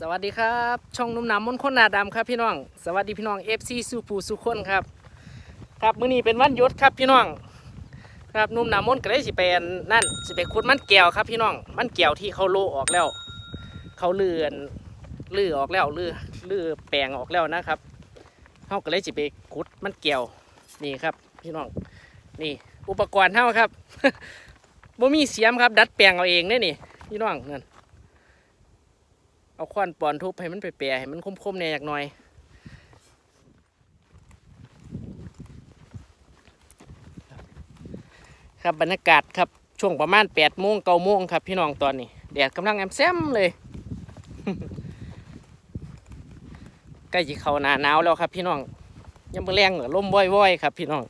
สวัสดีครับ ช่องนุ่มน้ำมนคนหนาดำครับพี่น้อง สวัสดีพี่น้องเอฟซีสูปูสุคนครับ ครับมื้อนี้เป็นวันหยุดครับพี่น้อง ครับนุ่มน้ำมนก็ได้สิไปอันนั่นสิไปขุดมันแก้วครับพี่น้อง มันแก้วที่เขาโลออกแล้ว เขาเลื่อนลื้อออกแล้วลื้อลื้อแปลงออกแล้วนะครับเขาก็เลยสิไปขุดมันแก้วนี่ครับ พี่น้องนี่ อุปกรณ์เท่าครับบ่มีเสียมครับ ดัดแปลงเอาเองเนี่ยนี่พี่น้องนั่น เอาควันปอนทุบให้มันไปแปรให้มันคมๆเนี่ยอยากหน่อยครับบรรยากาศครับช่วงประมาณ8ปดโมงเก้าโมงครับพี่น้องตอนนี้แดดกำลังแอมแซมเลยใกล้จะเข้าหนาหนาวแล้วครับพี่น้องยังมาแรงเหรอลมว่อยๆครับพี่น้อง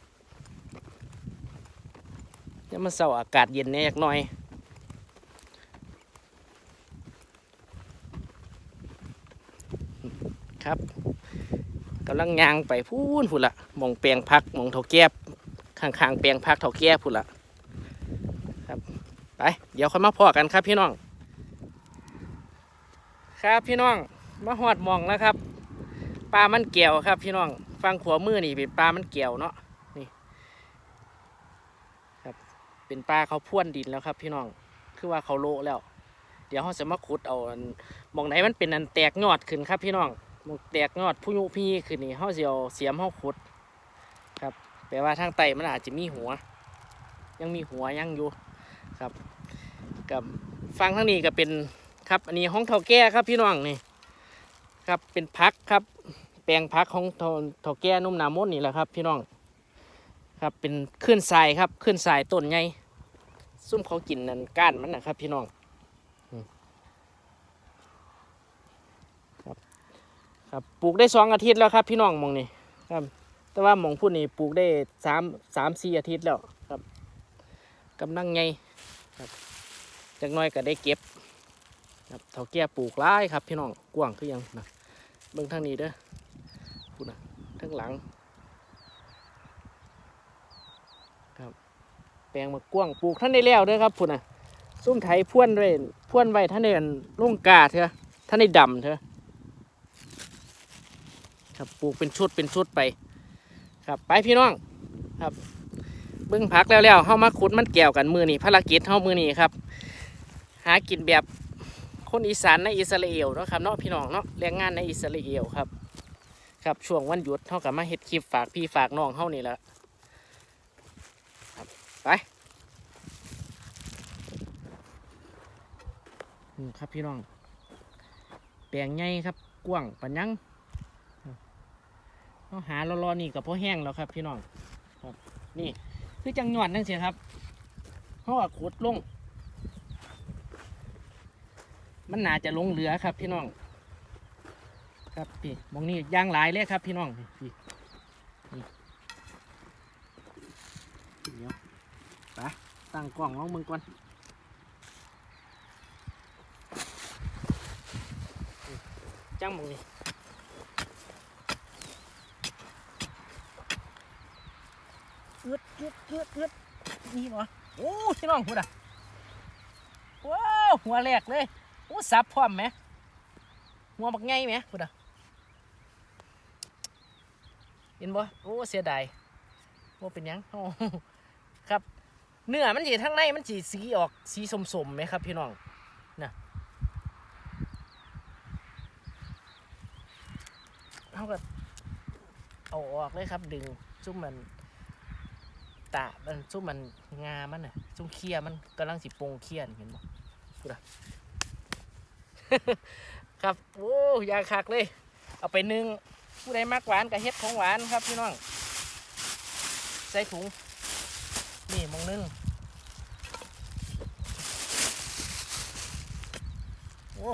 ยังมาเสาอากาศเย็นเนี่ยอยากหน่อย ครับกำลังยางไปพูนพูนละมองแปลงพักมองเถาแก้บข้างๆแปลงพักเถาแก้พูนละครับไปเดี๋ยวค่อยมาพอกันครับพี่น้อง ครับพี่น้องมาหอดมองแล้วครับปลามันเกี่ยวครับพี่น้องฟังขวามือนี่เป็นปลามันเกี่ยวเนาะนี่ครับเป็นปลาเขาพ่วนดินแล้วครับ พี่น้องคือว่าเขาโลแล้ว เดี๋ยวเขาจะมาขุดเอามองไหนมันเป็นอันแตกยอดขึ้นครับพี่น้อง หมกแตกยอดผู้ยุพี่คือนี่เขาเสียวเสียมเขาขุดครับแปลว่าทางไตมันอาจจะมีหัว ยังมีหัวยังอยู่ครับกับฟังทางนี้ก็เป็นครับ อันนี้ห้องเถาแก่ครับพี่น้องนี่ครับเป็นพักครับ แปลงพักของเถาเถาแก่นุ่มหนามนนี่แหละครับพี่น้องครับเป็นขึ้นทรายครับขึ้นทรายต้นใหญ่ซุ่มเขากินนั่นก้านมันนะครับพี่น้อง ครับปลูกได้สองอาทิตย์แล้วครับ พี่น้องมองนี่ครับ แต่ว่าหมองพูดนี่ปลูกได้สามสามสี่อาทิตย์แล้วครับกำลังไงครับจากน้อยก็ได้เก็บครับเท่าแก่ปลูกร้ายครับ พี่น้องกว้างคือยังนะเบิ่งทางนี้เด้อพูดนะทางหลังครับ แปลงมากว้างปลูกท่านได้แล้วเด้อครับพูดนะซุ่มไถพ่วนไว้พ่วนไว้ท่านได้อันลุ่งกาเถอะท่านได้ดำเถอะ ครับปลูกเป็นชุดเป็นชุดไป ครับไปพี่น้องครับ เบิ้งพักแล้วแล้วเฮามาขุดมันแก้วกันมือนี่ภารกิจเฮามือนี่ครับ หากินแบบคนอีสานในอิสราเอลเนาะครับเนาะพี่น้องเนาะแรงงานในอิสราเอลครับครับช่วงวันหยุดเฮากับมาเฮ็ดคลิปฝากพี่ฝากน้องเฮานี่แหละครับไปครับพี่น้อง แปลงใหญ่ครับกว้างปัญญัง ต้องหารอๆนี่กับพ่อแห้งแล้วครับ พี่น้องครับ นี่คือจังหยอดนั่นสิครับเขาอะขุดลง มันน่าจะลงเหลือครับ พี่น้อง ครับพี่มองนี่ย่างหลายเลยครับ พี่น้องนี่นี่เดี๋ยวไปตั้งกล้องลองมึงก่อนจังมองนี่ เงืดเงืดเงืดเงืดนี่บ่โอ้พี่น้องพูดอะว้าวหัวแหลกเลยโอ้สับพร้อมไหมหัวบักไงไหมพูดอะเห็นบ่โอ้เสียดายว่าเป็นยังโอ้ครับ เนื้อมันสีทั้งในมันสีสีออกสีสมๆไหมครับ พี่น้องนะเขาก็เอาออกเลยครับดึงซุ่มมัน ตามันซุ่มมันงามันน่ะซุ่มเคียมันกำลังสิปงเคียนเห็นบ่พูดอะครับโอ้ยาคักเลย เอาไปนึ่งผู้ใดมักหวานกับเฮ็ดของหวานครับพี่น้อง ใส่ถุงนี่มองนึ่งโอ้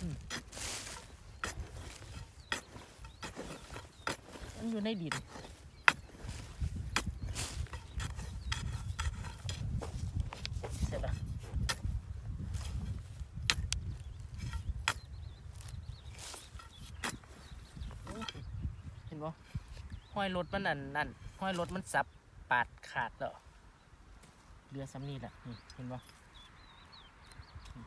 อืม มันอยู่ในดินเสร็จแล้วเห็นบ่ห้อยรถมันนั่นนั่นห้อยรถมันสับปาดขาดแล้วเรือซ้ำนี่แหละนี่เห็นบ่นี่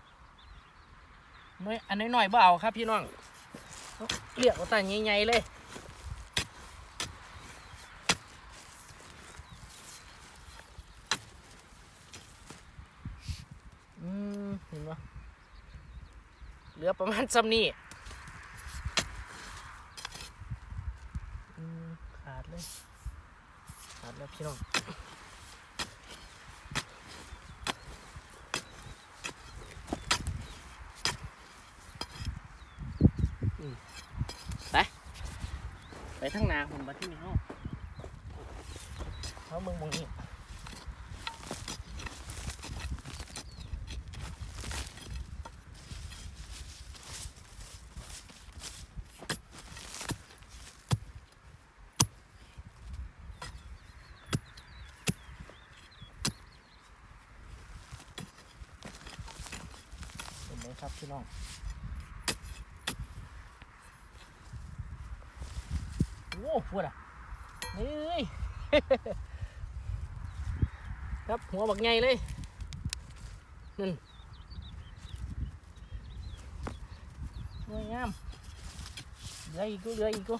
น้อยอันน้อยๆบ่เอาครับพี่น้องเรียกว่าแต่ใหญ่ๆเลย อืมเห็นปะเห ลือประมาณซ้ำนี่อืมขาดเลย ขาดแล้วพี่น้อง อืมไป ไปทั้งนาผมมาที่นี่เขาเขามึงมองนี่ เห็ นไหมครับพี่น้องโอ้พูดอะนี่ครับหัวบักไงเลยนั่นสวยงามเหลืออีกกูเหลืออีกกู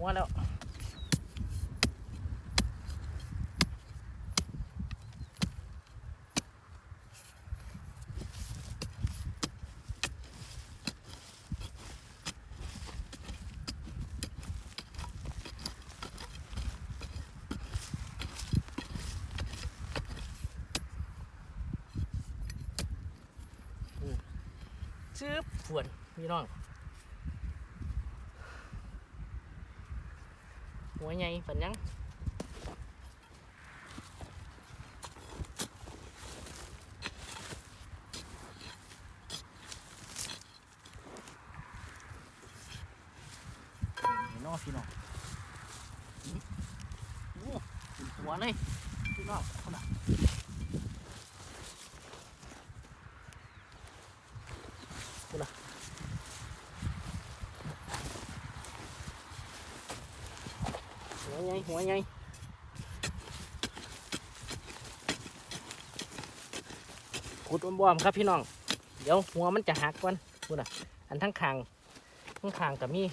หัวแล้วชืบฝวนพี่น้อง หัวใหญ่ฝันยังนี่เน้องพี่น้องโอ้เป็นหัวเลยพี่น้องคนละ หัว ใหญ่หัวใหญ่ขุดบวมๆครับพี่น้อง เดี๋ยวหัวมันจะหักก่อนพูดอะ อันทั้งคางทั้งคางกับมี่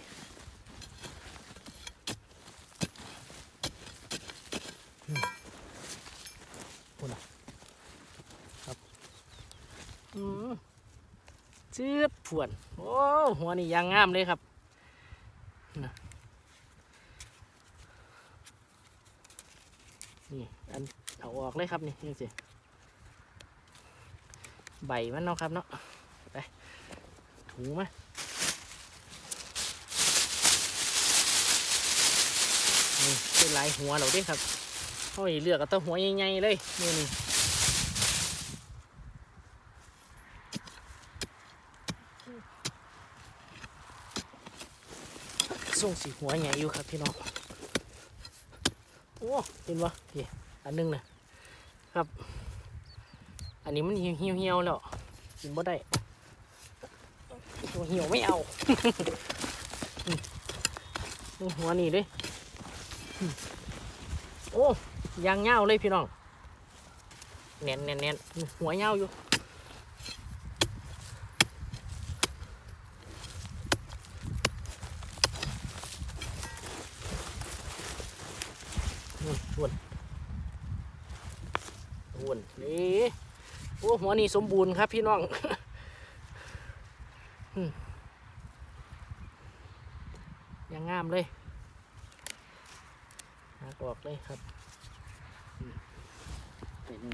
พูดอะครับอืมชืดผวน โอ้หัวนี่ยางงามเลยครับ นี่ อันเอาออกเลยครับนี่นี่สิใบมันเนาะครับเนาะไปถูไหมนี่เป็นลายหัวเราด้วยครับเขาให้เลือกเอาแตัวหัวใหญ่ๆเลยนี่นี่ส่งสีหัวใหญ่อยู่ครับพี่น้อง โอ้เห็นปะนี่ อันหนึงนะครับ อันนี้มันเหี่ยวเหี่ยวเหี่ยวแล้วกินบ่ได้ตัวเหี่ยวไม่เอาดูหัวนี่เลยโอ้ยางเงาวเลยพี่น้องเน้นเน้นเน้นหัวเงาอยู่นู่นวนวนนี่โอ้หัว นี่สมบูรณ์ครับพี่น้องอืมยังงามเลยหักออกเลยครับอืมไปนี่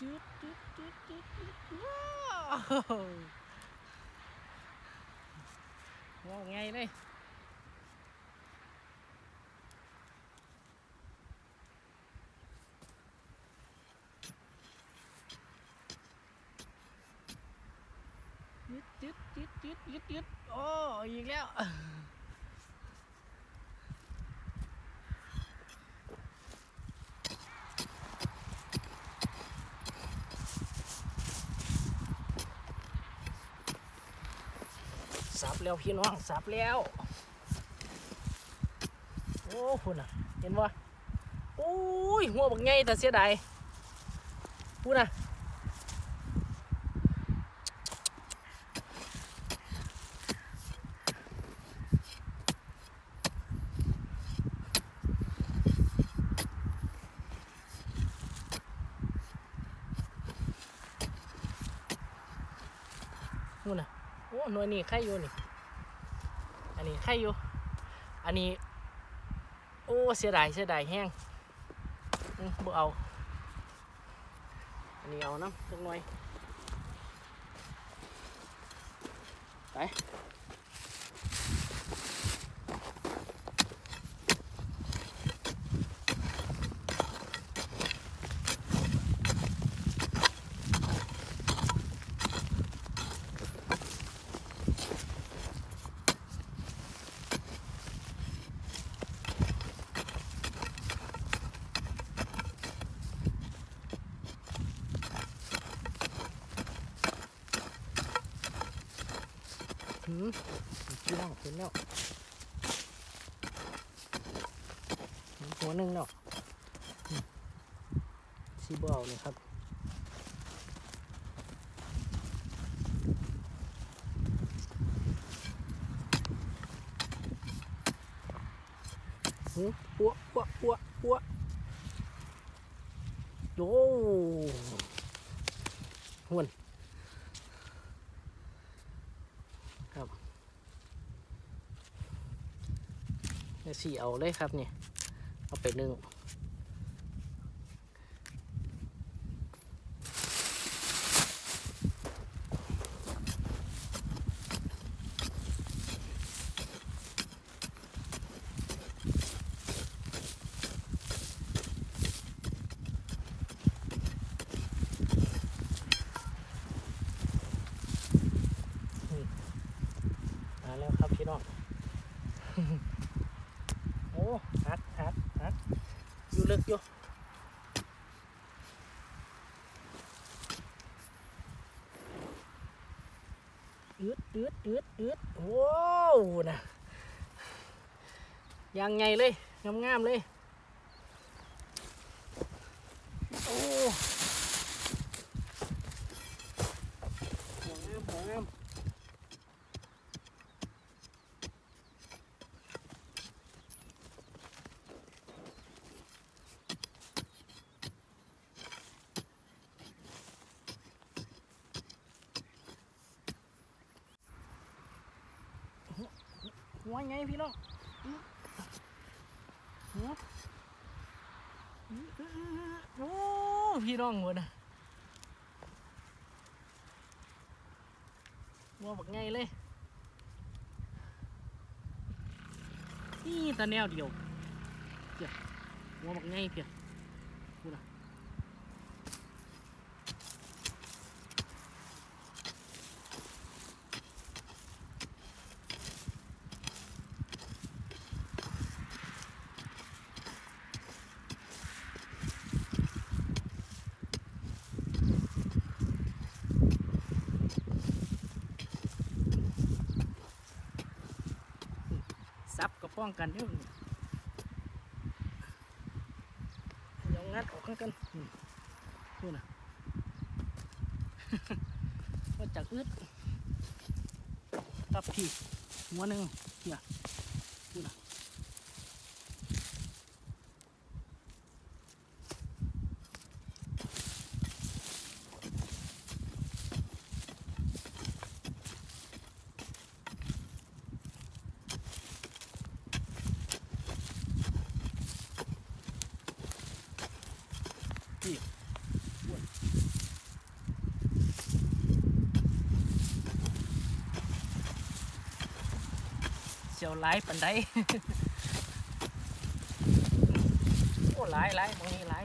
จุดจุดจุดจุดจุดว้า วว้าวไงเลยยึดยึดยึดยึดยึดยึดโอ้อีกแล้ว แล้วพี่น้องสับแล้ว โอ้คุณอะ เห็นบ่โอ้ยหัวบักไงแต่เสียดายพูดนะนู่นน่ะ โอ้หน่วยนี่ไข่อยู่นี่ นี้ใครอยู่ อันนี้ โอ้เสียดายเสียดายแห้งบ่เอา อันนี้เอาน้ำสักหน่อยไป แล้วเห็นหัวหนึ่งแล้วอืมสีบเอาเนี่ครับหัวปัวปัวปัวโอ้หวน ครับเนี่ย สี่เอาเลยครับเนี่ยเอาไปนึ่งมาแล้วครับพี่น้อง โอ้ฮัดฮัดฮัด อยู่ลึกอยู่อืดอืดอืดอืดโว้วนะยังไงเลยงามงามๆเลย โอ้หัวงามหัวงาม หัวไงพี่น้องอื้อหัวอื้ออื้ออื้อโอ้พี่น้องหัวนะ วัวบักไงเลย นี่ตาแนวเดียวเพียวัวบักไงเพียพูดนะ ซับกับป้องกันเด้อเดี๋ยวงัดออกกันอืมพูดนะว่าจากอึดตับที่หัวหนึ่งเนี่ยพูดนะี่เสียวหลายปันได้โอ้หลายหลายตรงนี้หลาย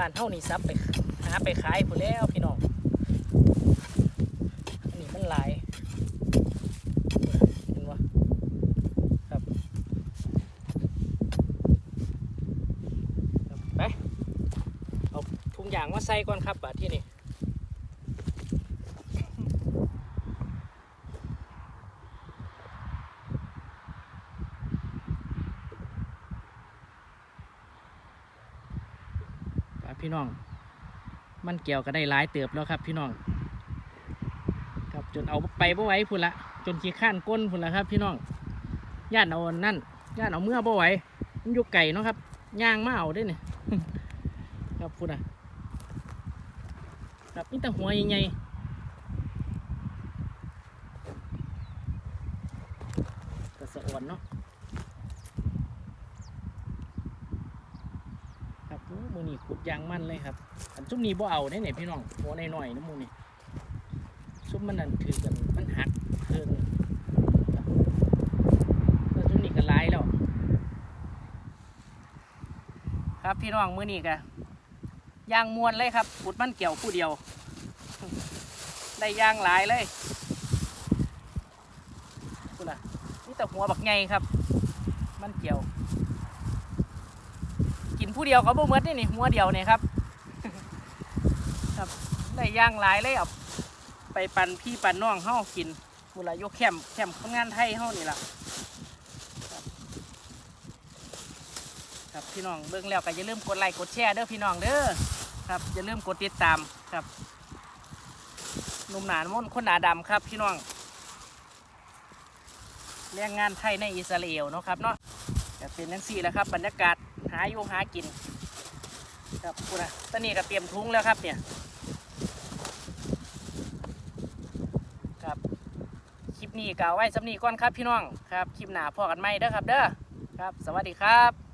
อยู่านเฮานี่ซับไปหาไปขายผู้แล้วพี่น้องอันนี้มันหลายเห็นวะครับไปเอาถุงยางมาใส่ก่อนครับบาทที่นี่ พี่น้อง มันเกี่ยวก็ได้หลายเติบแล้วครับพี่น้อง ครับจนเอาไปบ่ไหวพุ่นละจนขี้ข้านก้นพุ่นละครับ พี่น้องย่านเอานนั่นย่านเอาเมื่อบ่ไหวมันอยู่ไก่เนาะครับย่างมาเอาได้เนี่ยครับพุ่นอะครับนี่แต่หัวใหญ่ๆกระสะอ่อนเนาะ ครับโอ้มื อนี่ขุดยางมันเลยครับ อันซุ่มนี้บ่เอาได้เนี่ยพี่น้องหัวหน่อยๆนะมูนี่ซุ่มมันนั่นคือกันมันหักเพิ่งครับแล้วซุ่มนี้ก็ร้ายแล้ว ครับพี่น้องมือนี่ก็ยางมวนเลยครับขุดมันเกี่ยวผู้เดียว ได้ยางหลายเลยคุณล่ะนี่แต่หัวบักไงครับ มันเกี่ยว กิน ผู้เดียวเขาบ่เมดนี่นี่หัวเดียวเนี่ยครับ ครับได้ย่างหลายเลยเอาไปปั่นพี่ปั่นน้องเฮากินมูลายกแคมแคมป์คนงานไทยเฮานี่ล่ะครับครับพี่น้องเบิ่งแล้วก็อย่าลืมกดไลค์กดแชร์เด้อพี่น้องเด้อครับอย่าลืมกดติดตามครับหนุ่มหนานมนคนหนาดำครับพี่น้องแรงงานไทยในอิสราเอลเนาะครับเนาะก็เป็นนังสี่แล้วครับบรรยากาศ หาอยู่หากิน ครับคุณนะตอนนี้ก็เตรียมทุงแล้วครับเนี่ยครับคลิปนี้กล่าวไว้สำนีก่อนครับพี่น้องครับคลิปหน้าพอกันไหมเด้อครับเด้อครับ สวัสดีครับ